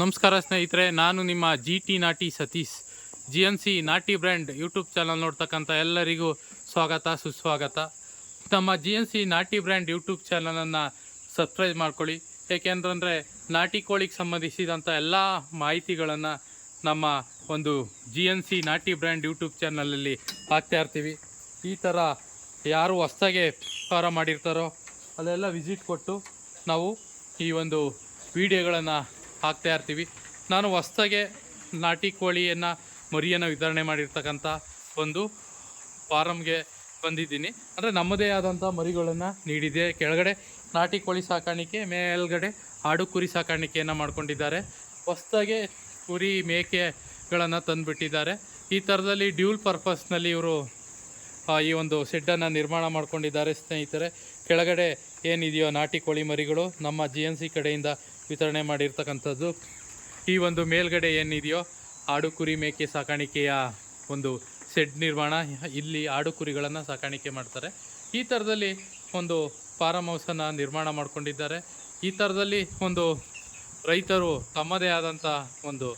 ನಮಸ್ಕಾರ ಸ್ನೇಹಿತರೆ, ನಾನು ನಿಮ್ಮ G T Nati Satish G N C Nati brand YouTube channel ನೋಡ್ತಕ್ಕಂಥ ಎಲ್ಲರಿಗೂ ಸ್ವಾಗತ, ಸುಸ್ವಾಗತ. ನಮ್ಮ G N C Nati brand YouTube ಚಾನಲನ್ನು ಸಬ್ಸ್ಕ್ರೈಬ್ ಮಾಡ್ಕೊಳ್ಳಿ. ಏಕೆಂತಂದರೆ ನಾಟಿ ಕೋಳಿಗೆ ಸಂಬಂಧಿಸಿದಂಥ ಎಲ್ಲ ಮಾಹಿತಿಗಳನ್ನು ನಮ್ಮ ಒಂದು G N C Nati brand YouTube ಚಾನಲಲ್ಲಿ ಹಾಕ್ತಾ ಇರ್ತೀವಿ. ಈ ಥರ ಯಾರು ಹೊಸ್ದಾಗೆ ವ್ಯಾಪಾರ ಮಾಡಿರ್ತಾರೋ, ಅಲ್ಲೆಲ್ಲ ವಿಸಿಟ್ ಕೊಟ್ಟು ನಾವು ಈ ಒಂದು ವಿಡಿಯೋಗಳನ್ನು ಹಾಕ್ತಾ ಇರ್ತೀವಿ. ನಾನು ಹೊಸ್ತಾಗೆ ನಾಟಿ ಕೋಳಿಯನ್ನು ಮರಿಯನ್ನು ವಿತರಣೆ ಮಾಡಿರ್ತಕ್ಕಂಥ ಒಂದು ಫಾರಮ್ಗೆ ಬಂದಿದ್ದೀನಿ. ಅಂದರೆ ನಮ್ಮದೇ ಆದಂಥ ಮರಿಗಳನ್ನು ನೀಡಿದೆ. ಕೆಳಗಡೆ ನಾಟಿ ಕೋಳಿ ಸಾಕಾಣಿಕೆ, ಮೇಲ್ಗಡೆ ಆಡು ಕುರಿ ಸಾಕಾಣಿಕೆಯನ್ನು ಮಾಡ್ಕೊಂಡಿದ್ದಾರೆ. ಹೊಸ್ತಾಗೆ ಕುರಿ ಮೇಕೆಗಳನ್ನು ತಂದುಬಿಟ್ಟಿದ್ದಾರೆ. ಈ ಥರದಲ್ಲಿ ಡ್ಯೂಲ್ ಪರ್ಪಸ್ನಲ್ಲಿ ಇವರು ಈ ಒಂದು ಶೆಡ್ಡನ್ನು ನಿರ್ಮಾಣ ಮಾಡ್ಕೊಂಡಿದ್ದಾರೆ ಸ್ನೇಹಿತರೆ. ಕೆಳಗಡೆ ಏನಿದೆಯೋ ನಾಟಿ ಕೋಳಿ ಮರಿಗಳು ನಮ್ಮ ಜಿ ಎನ್ ಸಿ ಕಡೆಯಿಂದ ವಿತರಣೆ ಮಾಡಿರ್ತಕ್ಕಂಥದ್ದು. ಈ ಒಂದು ಮೇಲ್ಗಡೆ ಏನಿದೆಯೋ ಆಡು ಕುರಿ ಮೇಕೆ ಸಾಕಾಣಿಕೆಯ ಒಂದು ಸೆಡ್ ನಿರ್ಮಾಣ. ಇಲ್ಲಿ ಆಡು ಕುರಿಗಳನ್ನು ಸಾಕಾಣಿಕೆ ಮಾಡ್ತಾರೆ. ಈ ಥರದಲ್ಲಿ ಒಂದು ಫಾರಮ್ ಹೌಸನ್ನು ನಿರ್ಮಾಣ ಮಾಡಿಕೊಂಡಿದ್ದಾರೆ. ಈ ಥರದಲ್ಲಿ ಒಂದು ರೈತರು ತಮ್ಮದೇ ಆದಂಥ ಒಂದು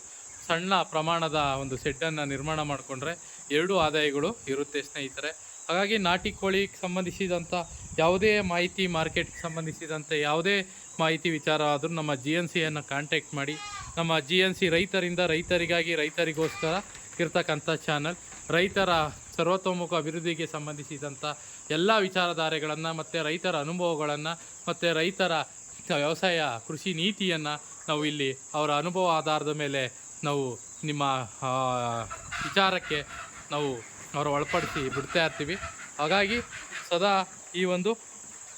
ಸಣ್ಣ ಪ್ರಮಾಣದ ಒಂದು ಸೆಡ್ಡನ್ನು ನಿರ್ಮಾಣ ಮಾಡಿಕೊಂಡ್ರೆ ಎರಡೂ ಆದಾಯಗಳು ಇರುತ್ತೆ ಸ್ನೇಹಿತರೆ. ಹಾಗಾಗಿ ನಾಟಿ ಕೋಳಿಗೆ ಸಂಬಂಧಿಸಿದಂಥ ಯಾವುದೇ ಮಾಹಿತಿ ಮಾರ್ಕೆಟ್ಗೆ ಸಂಬಂಧಿಸಿದಂತೆ ಯಾವುದೇ ಮಾಹಿತಿ ವಿಚಾರ ಆದರೂ ನಮ್ಮ ಜಿ ಎನ್ ಸಿಯನ್ನು ಕಾಂಟ್ಯಾಕ್ಟ್ ಮಾಡಿ. ನಮ್ಮ ಜಿ ಎನ್ ಸಿ ರೈತರಿಂದ ರೈತರಿಗಾಗಿ ರೈತರಿಗೋಸ್ಕರ ಇರ್ತಕ್ಕಂಥ ಚಾನಲ್ ರೈತರ ಸರ್ವತೋಮುಖ ಅಭಿವೃದ್ಧಿಗೆ ಸಂಬಂಧಿಸಿದಂಥ ಎಲ್ಲ ವಿಚಾರಧಾರೆಗಳನ್ನು ಮತ್ತು ರೈತರ ಅನುಭವಗಳನ್ನು ಮತ್ತು ರೈತರ ವ್ಯವಸಾಯ, ಕೃಷಿ ನೀತಿಯನ್ನು ನಾವು ಇಲ್ಲಿ ಅವರ ಅನುಭವ ಆಧಾರದ ಮೇಲೆ ನಾವು ನಿಮ್ಮ ವಿಚಾರಕ್ಕೆ ನಾವು ಅವರ ಒಳಪಡಿಸಿ ಬಿಡ್ತಾ ಇರ್ತೀವಿ. ಹಾಗಾಗಿ ಸದಾ ಈ ಒಂದು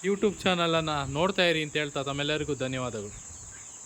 ಯೂಟ್ಯೂಬ್ ಚಾನಲನ್ನು ನೋಡ್ತಾ ಇರಿ ಅಂತ ಹೇಳ್ತಾ ತಮ್ಮೆಲ್ಲರಿಗೂ ಧನ್ಯವಾದಗಳು.